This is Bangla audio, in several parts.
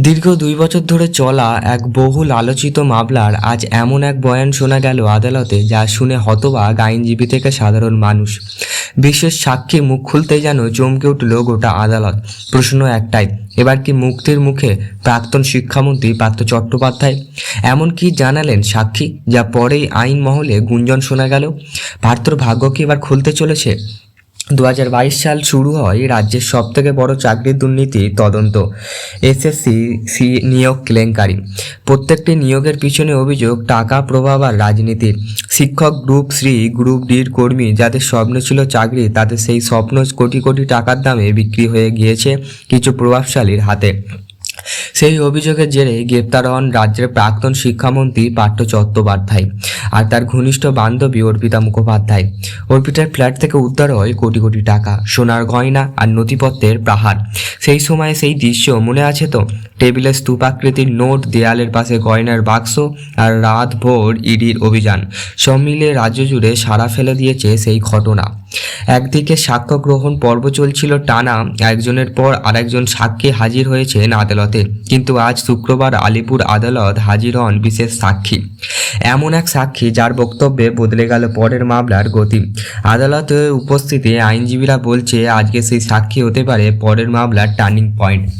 দীর্ঘ দুই বছর ধরে চলা এক বহুল আলোচিত মামলার আজ এমন এক বয়ান শোনা গেল আদালতে যা শুনে হতবাক আইনজীবী থেকে সাধারণ মানুষ। বিশেষ সাক্ষী মুখ খুলতেই যেন চমকে উঠল গোটা আদালত। প্রশ্ন একটাই, এবার কি মুক্তির মুখে প্রাক্তন শিক্ষামন্ত্রী পার্থ চট্টোপাধ্যায়? এমন কি জানালেন সাক্ষী, যা পরেই আইন মহলে গুঞ্জন শোনা গেল? পার্থর ভাগ্য কি এবার খুলতে চলেছে? দু হাজার বাইশ সাল শুরু হয় রাজ্যের সব থেকে বড় চাকরি দুর্নীতি তদন্ত এসএসসি সি নিয়োগ কেলেঙ্কারি। প্রত্যেকটি নিয়োগের পিছনে অভিযোগ, টাকা প্রভাব আর রাজনীতি। শিক্ষক গ্রুপ শ্রী গ্রুপ ডির কর্মী যাদের স্বপ্ন ছিল চাকরি, তাদের সেই স্বপ্ন কোটি কোটি টাকার দামে বিক্রি হয়ে গিয়েছে কিছু প্রভাবশালীর হাতে। সেই অভিযোগের জেরে গ্রেপ্তার হন রাজ্যের প্রাক্তন শিক্ষামন্ত্রী পার্থ চট্টোপাধ্যায় আর তার ঘনিষ্ঠ বান্ধবী অর্পিতা মুখোপাধ্যায়। অর্পিতার ফ্ল্যাট থেকে উদ্ধার হয় কোটি কোটি টাকা, সোনার গয়না আর নথিপত্রের পাহাড়। সেই সময়ে সেই দৃশ্য মনে আছে তো? টেবিলে স্তূপাকৃতির নোট, দেয়ালের পাশে গয়নার বাক্স আর রাত ভোর ইডির অভিযান। সব মিলিয়ে রাজ্য জুড়ে সাড়া ফেলে দিয়েছে সেই ঘটনা। একদিকে সাক্ষ্য গ্রহণ পর্ব চলছিল টানা, একজনের পর আরেকজন সাক্ষী হাজির হয়েছেন আদালতে। কিন্তু আজ শুক্রবার আলিপুর আদালত হাজির হন বিশেষ সাক্ষী। এমন এক সাক্ষী যার বক্তব্যে বদলে গেল পরের মামলার গতি। আদালতে উপস্থিতি আইনজীবীরা বলছে, আজকে সেই সাক্ষী হতে পারে পরের মামলার টার্নিং পয়েন্ট।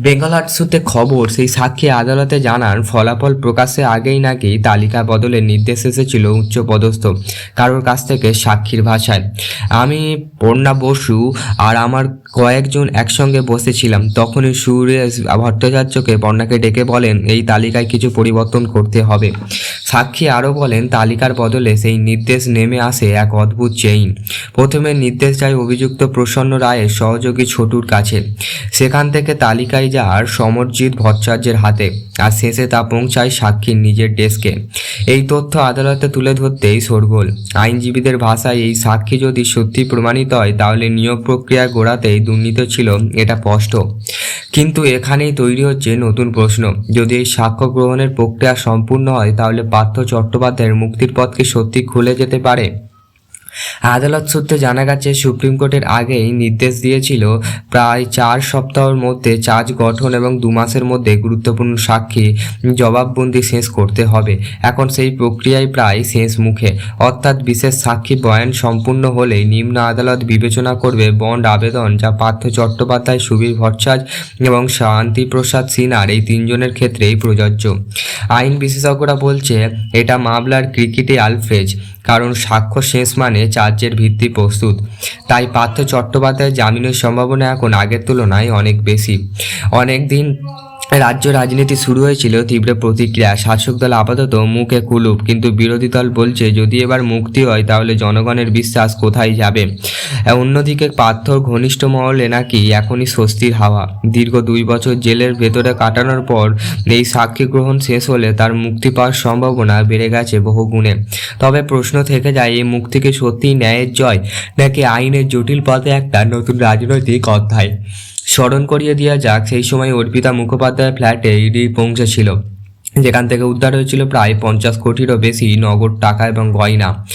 বেঙ্গল আটসুতে খবর, সেই সাক্ষী আদালতে জানান, ফলাফল প্রকাশে আগেই নাকি তালিকা বদলের নির্দেশ এসেছিল উচ্চ পদস্থ কারোর কাছ থেকে সাক্ষীর ভাষায়। আমি পর্ণা বসু আর আমার কয়েকজন একসঙ্গে বসেছিলাম। তখনই সুরেশ ভট্টাচার্যকে পর্ণাকে ডেকে বলেন, এই তালিকায় কিছু পরিবর্তন করতে হবে। সাক্ষী আরও বলেন, তালিকার বদলে সেই নির্দেশ নেমে আসে এক অদ্ভুত চেইন প্রথমে নির্দেশ যায় অভিযুক্ত প্রসন্ন রায়ের সহযোগী ছোটুর কাছে। সেখান থেকে তালিকায় যার সমরজিৎ ভট্টাচার্যের হাতে, আর শেষে তা পৌঁছায় সাক্ষীর নিজের ডেস্কে। এই তথ্য আদালতে তুলে ধরতেই শোরগোল। আইনজীবীদের ভাষায় এই সাক্ষী যদি সত্যি প্রমাণিত হয়, তাহলে নিয়োগ প্রক্রিয়া গোড়াতেই দুর্নীতি ছিল, এটা স্পষ্ট। কিন্তু এখানেই তৈরি হচ্ছে নতুন প্রশ্ন। যদি এই সাক্ষ্য গ্রহণের প্রক্রিয়া সম্পূর্ণ হয়, তাহলে পার্থ চট্টোপাধ্যায়ের মুক্তির পথকে সত্যি খুলে যেতে পারে? আদালত সূত্রে জানা গেছে, সুপ্রিম কোর্টের আগেই নির্দেশ দিয়েছিল প্রায় চার সপ্তাহের মধ্যে চার্জ গঠন এবং দু মাসের মধ্যে গুরুত্বপূর্ণ সাক্ষী জবাববন্দি শেষ করতে হবে। এখন সেই প্রক্রিয়ায় প্রায় শেষ মুখে। অর্থাৎ বিশেষ সাক্ষী বয়ান সম্পূর্ণ হলেই নিম্ন আদালত বিবেচনা করবে বন্ড আবেদন, যা পার্থ চট্টোপাধ্যায়, সুবীর ভট্টাচার্য এবং শান্তিপ্রসাদ সিনহার এই তিনজনের ক্ষেত্রেই প্রযোজ্য। আইন বিশেষজ্ঞরা বলছে, এটা মামলার ক্রিকেটে আলফ্রেজ কারণ সাক্ষ্য শেষ মানে চার্জের ভিত্তি প্রস্তুত। তাই পার্থ চট্টোপাধ্যায়ের জামিনের সম্ভাবনা এখন আগের তুলনায় অনেক বেশি। অনেক দিন রাজ্য রাজনীতি শুরু হয়েছিল তীব্র প্রতিক্রিয়া। শাসক দল আপাতত মুখে কুলুপ, কিন্তু বিরোধী দল বলছে, যদি এবার মুক্তি হয়, তাহলে জনগণের বিশ্বাস কোথায় যাবে? অন্যদিকে পার্থর ঘনিষ্ঠ মহলে নাকি এখনই স্বস্তির হাওয়া। দীর্ঘ দুই বছর জেলের ভেতরে কাটানোর পর এই সাক্ষী গ্রহণ শেষ হলে তার মুক্তি পাওয়ার সম্ভাবনা বেড়ে গেছে বহু গুণে। তবে প্রশ্ন থেকে যায়, এই মুক্তিকে সত্যিই ন্যায়ের জয়, নাকি আইনের জটিল পথে একটা নতুন রাজনৈতিক অধ্যায়? স্মরণ করিয়ে দেওয়া যাক, সেই সময় অর্পিতা মুখোপাধ্যায়ের ফ্ল্যাটে ইডি পৌঁছেছিল। যেখান থেকে উদ্ধার হয়েছিল প্রায় পঞ্চাশ কোটিরও বেশি নগদ টাকা এবং গয়না।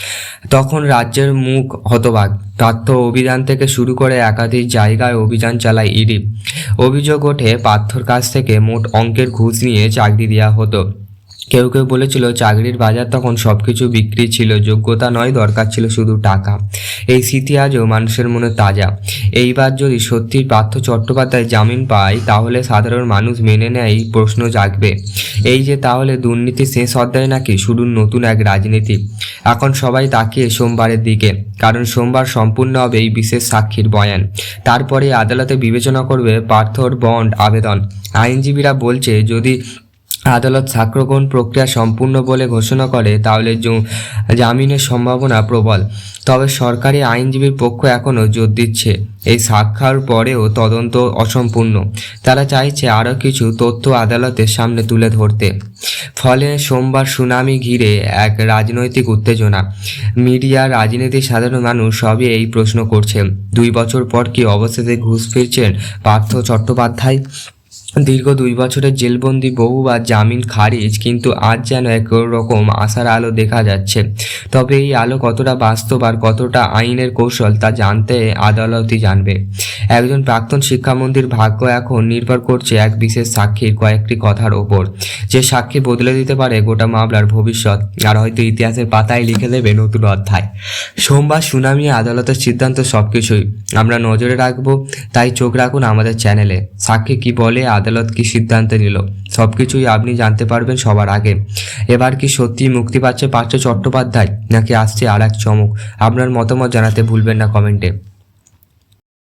তখন রাজ্যের মুখ হতবাক। তথ্য অভিযান থেকে শুরু করে একাধিক জায়গায় অভিযান চালায় ইডি অভিযোগ ওঠে, পার্থর কাছ থেকে মোট অঙ্কের ঘুষ নিয়ে চাকরি দেওয়া হতো। কেউ কেউ বলেছিল, চাকরির বাজার তখন সব কিছু বিক্রি ছিল, যোগ্যতা নয়, দরকার ছিল শুধু টাকা। এই স্মৃতি আজও মানুষের মনে তাজা। এইবার যদি সত্যি পার্থ চট্টোপাধ্যায় জামিন পায়, তাহলে সাধারণ মানুষ মেনে নেয় এই প্রশ্ন জাগবে। এই যে তাহলে দুর্নীতি শেষ অধ্যায় নাকি? শুরু নতুন এক রাজনীতি। এখন সবাই তাকিয়ে সোমবারের দিকে, কারণ সোমবার সম্পূর্ণ হবে এই বিশেষ সাক্ষীর বয়ান। তারপরে আদালতে বিবেচনা করবে পার্থর বন্ড আবেদন। আইনজীবীরা বলছে, যদি আদালত সাক্ষ্যগ্রহণ প্রক্রিয়া সম্পূর্ণ বলে ঘোষণা করে, তাহলে জামিনের সম্ভাবনা প্রবল। তবে সরকারি আইনজীবীর পক্ষ এখনও জোর দিচ্ছে। এই সাক্ষার পরেও তদন্ত অসম্পূর্ণ। তারা চাইছে আরও কিছু তথ্য আদালতের সামনে তুলে ধরতে। ফলে সোমবার সুনামি ঘিরে এক রাজনৈতিক উত্তেজনা। মিডিয়া রাজনীতি সাধারণ মানুষ সবই এই প্রশ্ন করছে দুই বছর পর কি অবশেষে ঘুষ ফিরছেন পার্থ চট্টোপাধ্যায়? দীর্ঘ দুই বছরের জেলবন্দি বহুবার জামিন খারিজ, কিন্তু আজ যেন এক রকম আশার আলো দেখা যাচ্ছে। তবে এই আলো কতটা বাস্তব আর কতটা আইনের কৌশল তা জানতে আদালতই জানবে। একজন প্রাক্তন শিক্ষামন্ত্রীর ভাগ্য এখন নির্ভর করছে এক বিশেষ সাক্ষীর কয়েকটি কথার ওপর। যে সাক্ষী বদলে দিতে পারে গোটা মামলার ভবিষ্যৎ, আর হয়তো ইতিহাসের পাতায় লিখে দেবে নতুন অধ্যায়। সোমবার সুনামি, আদালতের সিদ্ধান্ত সবকিছুই। আমরা নজরে রাখব, তাই চোখ রাখুন আমাদের চ্যানেলে। সাক্ষী কি বলে, আদালত কি সিদ্ধান্ত নিল, সবকিছুই আপনি জানতে পারবেন সবার আগে। এবার কি সত্যি মুক্তি পাচ্ছে পার্থ চট্টোপাধ্যায়, নাকি আসছে আর এক চমক? আপনার মতামত জানাতে ভুলবেন না কমেন্টে।